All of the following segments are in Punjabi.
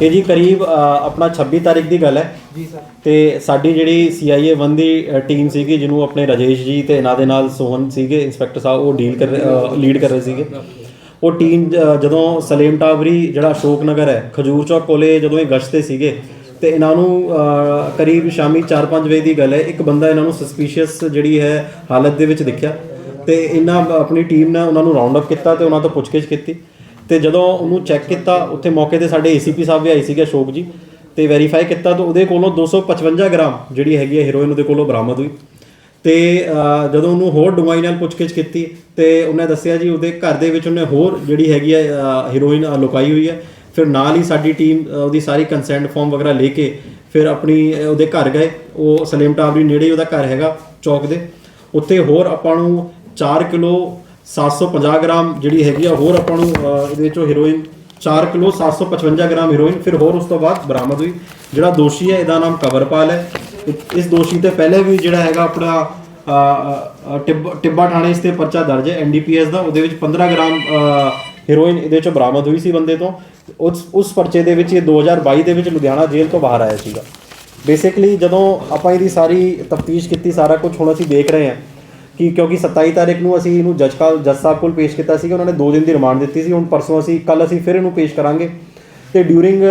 ਇਹ ਜੀ ਕਰੀਬ ਅ, ਆਪਣਾ 26 ਤਾਰੀਖ ਦੀ ਗੱਲ ਹੈ। ਜੀ ਸਰ। ਤੇ ਸਾਡੀ ਜਿਹੜੀ CIA 1 ਦੀ ਟੀਮ ਸੀਗੀ ਜਿਹਨੂੰ ਆਪਣੇ ਰਾਜੇਸ਼ ਜੀ ਤੇ ਇਹਨਾਂ ਦੇ ਨਾਲ ਸੋਹਨ ਸੀਗੇ ਇੰਸਪੈਕਟਰ ਸਾਹਿਬ ਉਹ ਡੀਲ ਕਰ ਲੀਡ ਕਰ ਰਹੇ ਸੀਗੇ। ਉਹ ਟੀਮ ਜਦੋਂ ਸਲੇਮ ਟਾਵਰੀ ਜਿਹੜਾ ਅਸ਼ੋਕ ਨਗਰ ਹੈ ਖਜੂਰ ਚੌਕ ਕੋਲੇ ਜਦੋਂ ਇਹ ਗਸ਼ਤ ਤੇ ਸੀਗੇ ਤੇ ਇਹਨਾਂ ਨੂੰ ਅ, ਕਰੀਬ ਸ਼ਾਮੀ 4-5 ਵਜੇ ਦੀ ਗੱਲ ਹੈ ਇੱਕ ਬੰਦਾ ਇਹਨਾਂ ਨੂੰ ਸਸਪੀਸ਼ੀਅਸ ਜਿਹੜੀ ਹੈ ਹਾਲਤ ਦੇ ਵਿੱਚ ਦਿਖਿਆ ਤੇ ਇਹਨਾਂ ਆਪਣੀ ਟੀਮ ਨੇ ਉਹਨਾਂ ਨੂੰ ਰਾਉਂਡ ਅਪ ਕੀਤਾ ਤੇ ਉਹਨਾਂ ਤੋਂ ਪੁੱਛਗਿੱਛ ਕੀਤੀ। ਤੇ ਜਦੋਂ ਉਹਨੂੰ ਚੈੱਕ ਕੀਤਾ, ਉੱਥੇ ਮੌਕੇ ਤੇ ਸਾਡੇ ਏਸੀਪੀ ਸਾਹਿਬ ਵੀ ਆਏ ਸੀਗੇ, ਅਸ਼ੋਕ ਜੀ, ਤੇ ਵੈਰੀਫਾਈ ਕੀਤਾ ਤਾਂ ਉਹਦੇ ਕੋਲੋਂ 255 ਗ੍ਰਾਮ, ਜਿਹੜੀ ਹੈਗੀ ਹੈ ਹੀਰੋਇਨ ਉਹਦੇ ਕੋਲੋਂ ਬਰਾਮਦ ਹੋਈ। ਤੇ ਜਦੋਂ ਉਹਨੂੰ ਹੋਰ ਡੂੰਘਾਈ ਨਾਲ ਪੁੱਛਗਿੱਛ ਕੀਤੀ ਤੇ ਉਹਨੇ ਦੱਸਿਆ ਜੀ ਉਹਦੇ ਘਰ ਦੇ ਵਿੱਚ ਉਹਨੇ ਹੋਰ ਜਿਹੜੀ ਹੈਗੀ ਹੈ ਹੀਰੋਇਨ ਲੁਕਾਈ ਹੋਈ ਹੈ। ਫਿਰ ਨਾਲ ਹੀ ਸਾਡੀ ਟੀਮ ਉਹਦੀ ਸਾਰੀ ਕੰਸੈਂਟ ਫਾਰਮ ਵਗੈਰਾ ਲੈ ਕੇ ਫਿਰ ਆਪਣੀ ਉਹਦੇ ਘਰ ਗਏ। ਉਹ ਸਲੀਮ ਟਾਵਰੀ ਨੇੜੇ ਹੀ ਉਹਦਾ ਘਰ ਹੈਗਾ, ਚੌਕ ਦੇ। ਉੱਥੇ ਹੋਰ ਆਪਾਂ ਨੂੰ 4 ਕਿਲੋ 750 ਗ੍ਰਾਮ ਜਿਹੜੀ ਹੈਗੀ ਆ, ਹੋਰ ਆਪਾਂ ਨੂੰ ਇਹਦੇ ਵਿੱਚੋਂ ਹੀਰੋਇਨ 4 ਕਿਲੋ 755 ਗ੍ਰਾਮ ਹੀਰੋਇਨ ਫਿਰ ਹੋਰ ਉਸ ਤੋਂ ਬਾਅਦ ਬਰਾਮਦ ਹੋਈ। ਜਿਹੜਾ ਦੋਸ਼ੀ ਹੈ, ਇਹਦਾ ਨਾਮ ਕਵਰਪਾਲ ਹੈ। ਇਸ ਦੋਸ਼ੀ ਤੇ ਪਹਿਲੇ ਵੀ ਜਿਹੜਾ ਹੈਗਾ ਆਪਣਾ ਟਿੱਬ- ਟਿੱਬਾ ਥਾਣੇ ਇਸ ਤੇ ਪਰਚਾ ਦਰਜ ਹੈ ਐਨਡੀਪੀਐਸ ਦਾ। ਉਹਦੇ ਵਿੱਚ 15 ਗ੍ਰਾਮ ਹੀਰੋਇਨ ਇਹਦੇ ਵਿੱਚੋਂ ਬਰਾਮਦ ਹੋਈ ਸੀ ਬੰਦੇ ਤੋਂ। ਉਸ ਉਸ ਪਰਚੇ ਦੇ ਵਿੱਚ ਇਹ 2022 ਦੇ ਵਿੱਚ ਲੁਧਿਆਣਾ ਜੇਲ੍ਹ ਤੋਂ ਬਾਹਰ ਆਇਆ ਸੀਗਾ। ਬੇਸਿਕਲੀ ਜਦੋਂ ਆਪਾਂ ਇਹਦੀ ਸਾਰੀ ਤਫਤੀਸ਼ ਕੀਤੀ, ਸਾਰਾ ਕੁਝ ਹੁਣ ਅਸੀਂ ਦੇਖ ਰਹੇ ਹਾਂ ਕਿ ਕਿਉਂਕਿ 27 ਤਾਰੀਖ ਨੂੰ ਅਸੀਂ ਇਹਨੂੰ ਜੱਜ ਕਾਲ ਜੱਜ ਸਾਹਿਬ ਕੋਲ ਪੇਸ਼ ਕੀਤਾ ਸੀਗਾ, ਉਹਨਾਂ ਨੇ 2 ਦਿਨ ਦੀ ਰਿਮਾਂਡ ਦਿੱਤੀ ਸੀ, ਹੁਣ ਪਰਸੋਂ ਅਸੀਂ ਕੱਲ ਅਸੀਂ ਫਿਰ ਇਹਨੂੰ ਪੇਸ਼ ਕਰਾਂਗੇ। ਤੇ ਡਿਊਰਿੰਗ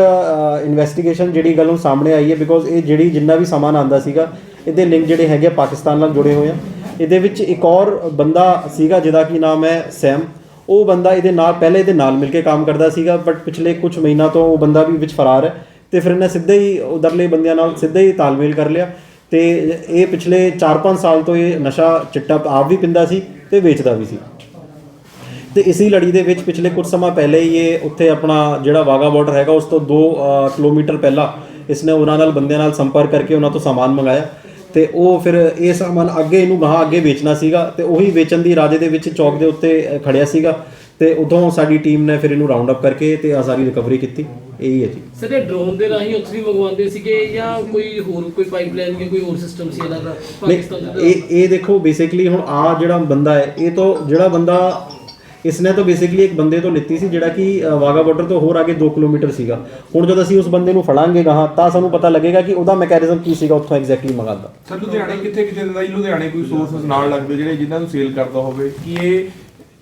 ਇਨਵੈਸਟੀਗੇਸ਼ਨ ਜਿਹੜੀ ਗੱਲ ਉਹ ਸਾਹਮਣੇ ਆਈ ਹੈ ਬਿਕੋਜ਼ ਇਹ ਜਿਹੜੀ ਜਿੰਨਾ ਵੀ ਸਮਾਨ ਆਂਦਾ ਸੀਗਾ, ਇਹਦੇ ਲਿੰਕ ਜਿਹੜੇ ਹੈਗੇ ਆ ਪਾਕਿਸਤਾਨ ਨਾਲ ਜੁੜੇ ਹੋਏ ਆ। ਇਹਦੇ ਵਿੱਚ ਇੱਕ ਔਰ ਬੰਦਾ ਸੀਗਾ ਜਿਹਦਾ ਕੀ ਨਾਮ ਹੈ, ਸੈਮ। ਉਹ ਬੰਦਾ ਇਹਦੇ ਨਾਲ ਪਹਿਲੇ ਇਹਦੇ ਨਾਲ ਮਿਲ ਕੇ ਕੰਮ ਕਰਦਾ ਸੀਗਾ ਬਟ ਪਿਛਲੇ ਕੁਝ ਮਹੀਨਾ ਤੋਂ ਉਹ ਬੰਦਾ ਵੀ ਵਿੱਚ ਫਰਾਰ ਹੈ। ਤੇ ਫਿਰ ਇਹਨੇ ਸਿੱਧੇ ਹੀ ਉਧਰਲੇ ਬੰਦਿਆਂ ਨਾਲ ਸਿੱਧੇ ਹੀ ਤਾਲਮੇਲ ਕਰ ਲਿਆ। ਤੇ ਇਹ ਪਿਛਲੇ 4-5 ਸਾਲ ਤੋਂ ਇਹ ਨਸ਼ਾ ਚਿੱਟਾ ਆਪ ਵੀ ਪਿੰਦਾ ਸੀ ਤੇ ਵੇਚਦਾ ਵੀ ਸੀ। ਤੇ ਇਸੀ ਲੜੀ ਦੇ ਵਿੱਚ ਪਿਛਲੇ ਕੁਝ ਸਮਾਂ ਪਹਿਲੇ ਹੀ ਇਹ ਉੱਥੇ ਆਪਣਾ ਜਿਹੜਾ ਵਾਗਾ ਬਾਰਡਰ ਹੈਗਾ ਉਸ ਤੋਂ 2 ਕਿਲੋਮੀਟਰ ਪਹਿਲਾਂ ਇਸਨੇ ਉਹਨਾਂ ਨਾਲ ਬੰਦਿਆਂ ਨਾਲ ਸੰਪਰਕ ਕਰਕੇ ਉਹਨਾਂ ਤੋਂ ਸਾਮਾਨ ਮੰਗਾਇਆ। ਤੇ ਉਹ ਫਿਰ ਇਹ ਸਾਮਾਨ ਅੱਗੇ ਇਹਨੂੰ ਗਾਹਾਂ ਅੱਗੇ ਵੇਚਣਾ ਸੀਗਾ ਤੇ ਉਹੀ ਵੇਚਣ ਦੀ ਇਰਾਦੇ ਦੇ ਵਿੱਚ ਚੌਕ ਦੇ ਉੱਤੇ ਅ, ਖੜਿਆ ਸੀਗਾ। ਤੇ ਉਦੋਂ ਸਾਡੀ ਟੀਮ ਨੇ ਫਿਰ ਇਹਨੂੰ ਰਾਉਂਡ ਅਪ ਕਰਕੇ ਤੇ ਆ ਸਾਰੀ ਰਿਕਵਰੀ ਕੀਤੀ। ਇਹੀ ਹੈ ਜੀ। ਸਰ ਇਹ ਡਰੋਨ ਦੇ ਰਾਹੀਂ ਉੱਥੇ ਵੀ ਮੰਗਵਾਉਂਦੇ ਸੀਗੇ ਜਾਂ ਕੋਈ ਹੋਰ ਕੋਈ ਪਾਈਪਲਾਈਨ ਜਾਂ ਕੋਈ ਹੋਰ ਸਿਸਟਮ ਸੀ ਇਹਨਾਂ ਦਾ? ਪਾਕਿਸਤਾਨ ਦੇ? ਇਹ ਇਹ ਦੇਖੋ ਬੇਸਿਕਲੀ ਹੁਣ ਆ ਜਿਹੜਾ ਬੰਦਾ ਹੈ ਇਹ ਤੋਂ ਜਿਹੜਾ ਬੰਦਾ ਇਸਨੇ ਤਾਂ ਬੇਸਿਕਲੀ ਇੱਕ ਬੰਦੇ ਤੋਂ ਲਿੱਤੀ ਸੀ ਜਿਹੜਾ ਕਿ ਵਾਗਾ ਬਾਰਡਰ ਤੋਂ ਹੋਰ ਅੱਗੇ 2 ਕਿਲੋਮੀਟਰ ਸੀਗਾ। ਹੁਣ ਜਦ ਅਸੀਂ ਉਸ ਬੰਦੇ ਨੂੰ ਫੜਾਂਗੇ ਗਾਹਾਂ ਤਾਂ ਸਾਨੂੰ ਪਤਾ ਲੱਗੇਗਾ ਕਿ ਉਹਦਾ ਮੈਕੈਨਿਜ਼ਮ ਕੀ ਸੀਗਾ ਉੱਥੋਂ ਐਗਜ਼ੈਕਟਲੀ ਮੰਗਾਦਾ ਸਰ ਲੁਧਿਆਣੇ ਕਿੱਥੇ ਕਿੱਥੇ ਦਾ ਲੁਧਿਆਣੇ ਕੋਈ ਸੋਰਸਸ ਨਾਲ ਲੱਗਦੇ ਜਿਹੜੇ ਜਿਨ੍ਹਾਂ ਨੂੰ ਸੇਲ ਕਰਦਾ ਹੋਵੇ ਕਿ ਇਹ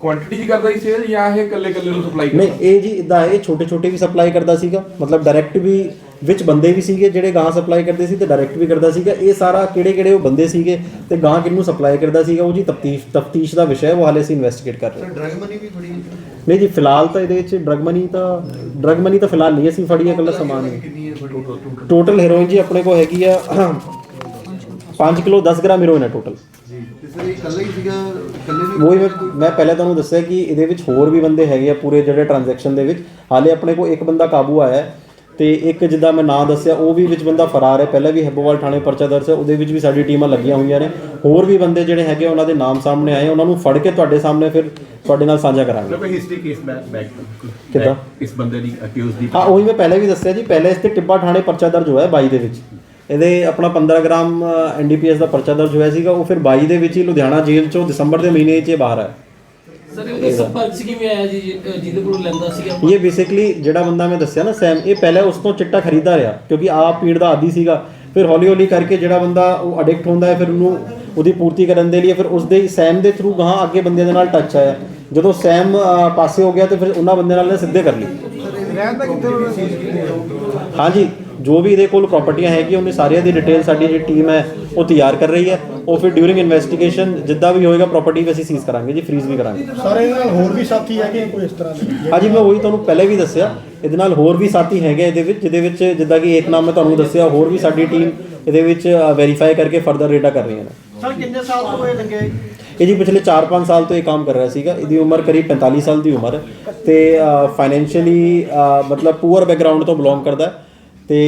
ਕੁਆਂਟੀਟੀ 'ਚ ਕਰਦਾ ਹੀ ਸੇਲ ਜਾਂ ਇਹ ਇਕੱਲੇ ਇਕੱਲੇ ਨੂੰ ਸਪਲਾਈ ਨਹੀਂ ਇਹ ਜੀ ਇਦਾਂ ਇਹ ਛੋਟੇ ਛੋਟੇ ਵੀ ਸਪਲਾਈ ਕਰਦਾ ਸੀਗਾ। ਮਤਲਬ ਡਾਇਰੈਕਟ ਵੀ ਵਿੱਚ ਬੰਦੇ ਵੀ ਸੀਗੇ ਜਿਹੜੇ ਗਾਹਾਂ ਸਪਲਾਈ ਕਰਦੇ ਸੀ ਤੇ ਡਾਇਰੈਕਟ ਵੀ ਕਰਦਾ ਸੀਗਾ। ਇਹ ਸਾਰਾ ਕਿਹੜੇ ਕਿਹੜੇ ਉਹ ਬੰਦੇ ਸੀਗੇ ਤੇ ਗਾਹਾਂ ਕਿਹਨੂੰ ਸਪਲਾਈ ਕਰਦਾ ਸੀਗਾ ਉਹ ਜੀ ਤਫਤੀਸ਼ ਤਫਤੀਸ਼ ਦਾ ਵਿਸ਼ਾ ਹੈ ਉਹ ਹਾਲੇ ਅਸੀਂ ਇਨਵੈਸਟੀਗੇਟ ਕਰ ਰਹੇ ਹਾਂ। ਡਰਗ ਮਨੀ ਵੀ ਫੜੀ ਨਹੀਂ ਜੀ ਫਿਲਹਾਲ ਤਾਂ ਇਹਦੇ ਵਿੱਚ ਡਰਗ ਮਨੀ ਤਾਂ ਡਰਗ ਮਨੀ ਤਾਂ ਫਿਲਹਾਲ ਨਹੀਂ ਅਸੀਂ ਫੜੀ ਹੈ ਇਕੱਲਾ ਸਮਾਨ ਹੀ ਕਿੰਨੀ ਹੈ ਫੜੀ ਟੋਟਲ ਹੈਰੋਇਨ ਜੀ ਆਪਣੇ ਕੋਲ ਹੈਗੀ ਆ 5 ਕਿਲੋ 10 ਗ੍ਰਾਮ ਹੈਰੋਇਨ ਹੈ ਟੋਟਲ ਜੀ ਤੇ ਸਰ ਇਹ ਇਕੱਲਾ ਹੀ ਸੀਗਾ ਇਕੱਲੇ ਨੇ ਉਹੀ ਮੈਂ ਮੈਂ ਪਹਿਲਾਂ ਤੁਹਾਨੂੰ ਦੱਸਿਆ ਕਿ ਇਹਦੇ ਵਿੱਚ ਹੋਰ ਵੀ ਬੰਦੇ ਹੈਗੇ ਆ ਪੂਰੇ ਜਿਹੜੇ ਟ੍ਰਾਂਜੈਕਸ਼ਨ ਦੇ ਵਿੱਚ। ਹਾਲੇ ਆਪਣੇ ਕੋਲ ਇੱਕ ਬੰਦਾ ਕਾਬੂ ਆਇਆ ਹੈ ਤੇ ਇੱਕ ਜਿੱਦਾਂ ਮੈਂ ਨਾਂ ਦੱਸਿਆ ਉਹ ਵੀ ਵਿੱਚ ਬੰਦਾ ਫਰਾਰ ਹੈ। ਪਹਿਲਾਂ ਵੀ ਹੈਬੋਵਾਲ ਥਾਣੇ ਪਰਚਾ ਦਰਜ ਹੈ ਉਹਦੇ ਵਿੱਚ ਵੀ ਸਾਡੀ ਟੀਮਾਂ ਲੱਗੀਆਂ ਹੋਈਆਂ ਨੇ। ਹੋਰ ਵੀ ਬੰਦੇ ਜਿਹੜੇ ਹੈਗੇ ਉਹਨਾਂ ਦੇ ਨਾਮ ਸਾਹਮਣੇ ਆਏ ਉਹਨਾਂ ਨੂੰ ਫੜ ਕੇ ਤੁਹਾਡੇ ਸਾਹਮਣੇ ਫਿਰ ਤੁਹਾਡੇ ਨਾਲ ਸਾਂਝਾ ਕਰਾਂਗੇ। ਮਤਲਬ ਹਿਸਟਰੀ ਕੇਸ ਬੈਕ ਕਿੱਦਾਂ? ਇਸ ਬੰਦੇ ਦੀ ਅਕਿਊਜ਼ ਦੀ ਹਾਂ ਉਹੀ ਮੈਂ ਪਹਿਲਾਂ ਵੀ ਦੱਸਿਆ ਜੀ। ਪਹਿਲੇ ਇਸ ਤੇ ਟਿੱਬਾ ਥਾਣੇ ਪਰਚਾ ਦਰਜ ਹੋਇਆ 22 ਦੇ ਵਿੱਚ। ਇਹਦੇ ਆਪਣਾ 15 ਗ੍ਰਾਮ ਐਨਡੀਪੀਐਸ ਦਾ ਪਰਚਾ ਦਰਜ ਹੋਇਆ ਸੀਗਾ ਉਹ ਫਿਰ 22 ਦੇ ਵਿੱਚ ਹੀ ਲੁਧਿਆਣਾ ਜੇਲ੍ਹ ਚੋਂ ਦਸੰਬਰ ਦੇ ਮਹੀਨੇ 'ਚ ਇਹ ਬਾਹਰ ਆਇਆ। ਸਰ ਇਹਦੇ ਸੰਪਰਕ ਚ ਕਿਵੇਂ ਆਇਆ ਜੀ ਜਿਹਦੇ ਕੋਲੋਂ ਲੈਂਦਾ ਸੀਗਾ ਇਹ ਬੇਸਿਕਲੀ ਜਿਹੜਾ ਬੰਦਾ ਮੈਂ ਦੱਸਿਆ ਨਾ ਸੈਮ ਇਹ ਪਹਿਲਾਂ ਉਸ ਤੋਂ ਚਿੱਟਾ ਖਰੀਦਾ ਰਿਹਾ ਕਿਉਂਕਿ ਆਪ ਪੀੜ ਦਾ ਆਦੀ ਸੀਗਾ। ਫਿਰ ਹੌਲੀ ਹੌਲੀ ਕਰਕੇ ਜਿਹੜਾ ਬੰਦਾ ਉਹ ਅਡਿਕਟ ਹੁੰਦਾ ਹੈ ਫਿਰ ਉਹਨੂੰ ਉਹਦੀ ਪੂਰਤੀ ਕਰਨ ਦੇ ਲਈ ਫਿਰ ਉਸ ਦੇ ਸੈਮ ਦੇ ਥਰੂ ਗਾਹਾਂ ਅੱਗੇ ਬੰਦਿਆਂ ਦੇ ਨਾਲ ਟੱਚ ਆਇਆ। ਜਦੋਂ ਸੈਮ ਪਾਸੇ ਹੋ ਗਿਆ ਤੇ ਫਿਰ ਉਹਨਾਂ ਬੰਦਿਆਂ ਨਾਲ ਸਿੱਧੇ ਕਰ ਲਈ ਰਹਿਣ ਦਾ ਕਿੱਥੇ? ਹਾਂਜੀ। ਜੋ ਵੀ ਇਹਦੇ ਕੋਲ ਪ੍ਰਾਪਰਟੀਆਂ ਹੈਗੀਆਂ ਉਹਨੇ ਸਾਰੀਆਂ ਦੀ ਡਿਟੇਲ ਸਾਡੀ ਜਿਹੜੀ ਟੀਮ ਹੈ ਉਹ ਤਿਆਰ ਕਰ ਰਹੀ ਹੈ। ਉਹ ਫਿਰ ਡਿਊਰਿੰਗ ਇਨਵੈਸਟੀਗੇਸ਼ਨ ਜਿੱਦਾਂ ਵੀ ਹੋਏਗਾ ਪ੍ਰਾਪਰਟੀ ਵੀ ਅਸੀਂ ਸੀਜ਼ ਕਰਾਂਗੇ ਜੀ ਫ੍ਰੀਜ਼ ਵੀ ਕਰਾਂਗੇ। ਸਾਰੇ ਇਹਦੇ ਨਾਲ ਹੋਰ ਵੀ ਸਾਥੀ ਹੈਗੇ ਕੋਈ ਇਸ ਤਰ੍ਹਾਂ ਦੇ? ਹਾਂਜੀ ਮੈਂ ਉਹੀ ਤੁਹਾਨੂੰ ਪਹਿਲੇ ਵੀ ਦੱਸਿਆ ਇਹਦੇ ਨਾਲ ਹੋਰ ਵੀ ਸਾਥੀ ਹੈਗੇ ਇਹਦੇ ਵਿੱਚ ਜਿਹਦੇ ਵਿੱਚ ਜਿੱਦਾਂ ਕਿ ਇੱਕ ਨਾਮ ਮੈਂ ਤੁਹਾਨੂੰ ਦੱਸਿਆ ਹੋਰ ਵੀ ਸਾਡੀ ਟੀਮ ਇਹਦੇ ਵਿੱਚ ਵੈਰੀਫਾਈ ਕਰਕੇ ਫਰਦਰ ਰੇਟਾ ਕਰ ਰਹੀਆਂ ਨੇ। ਸਰ ਕਿੰਨੇ ਸਾਲ ਤੋਂ ਇਹ ਲੱਗੇ? ਇਹ ਜੀ ਪਿਛਲੇ 4-5 ਸਾਲ ਤੋਂ ਇਹ ਕੰਮ ਕਰ ਰਿਹਾ ਸੀਗਾ। ਇਹਦੀ ਉਮਰ ਕਰੀਬ 45 ਸਾਲ ਦੀ ਉਮਰ ਹੈ ਤੇ ਫਾਈਨੈਂਸ਼ੀਅਲੀ ਮਤਲਬ ਪੂਅਰ ਬੈਕਗ੍ਰਾਉਂਡ ਤੋਂ ਬਿਲੋਂਗ ਕਰਦਾ ਹੈ। ਤੇ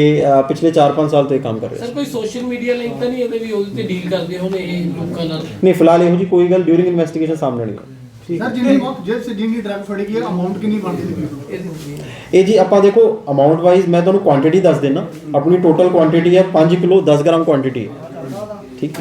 ਪਿਛਲੇ 4-5 ਸਾਲ ਤੋਂ ਇਹ ਕੰਮ ਕਰ ਰਿਹਾ ਸਰ ਕੋਈ ਸੋਸ਼ਲ ਮੀਡੀਆ ਲਿੰਕ ਤਾਂ ਨਹੀਂ ਇਹਦੇ ਵੀ ਉਹਦੇ ਤੇ ਡੀਲ ਕਰਦੇ ਹੋਣ ਇਹ ਲੋਕਾਂ ਨਾਲ? ਨਹੀਂ ਫਿਲਹਾਲ ਇਹੋ ਜੀ ਕੋਈ ਗੱਲ ਡਿਊਰਿੰਗ ਇਨਵੈਸਟੀਗੇਸ਼ਨ ਸਾਹਮਣੇ ਨਹੀਂ ਆਈ। ਸਰ ਜਿੰਨੀ ਜੇਲ੍ਹ ਸੇ ਜਿੰਨੀ ਡਰਗ ਫੜੀ ਗਈ ਅਮਾਉਂਟ ਕਿੰਨੀ ਬਣਦੀ ਸੀ ਇਹ ਜੀ ਆਪਾਂ ਦੇਖੋ ਅਮਾਉਂਟ ਵਾਈਜ਼ ਮੈਂ ਤੁਹਾਨੂੰ ਕੁਆਂਟੀਟੀ ਦੱਸ ਦੇਣਾ ਆਪਣੀ ਟੋਟਲ ਕੁਆਂਟੀਟੀ ਹੈ 5 ਕਿਲੋ 10 ਗ੍ਰਾਮ ਕੁਆਂਟੀਟੀ ਹੈ। ਠੀਕ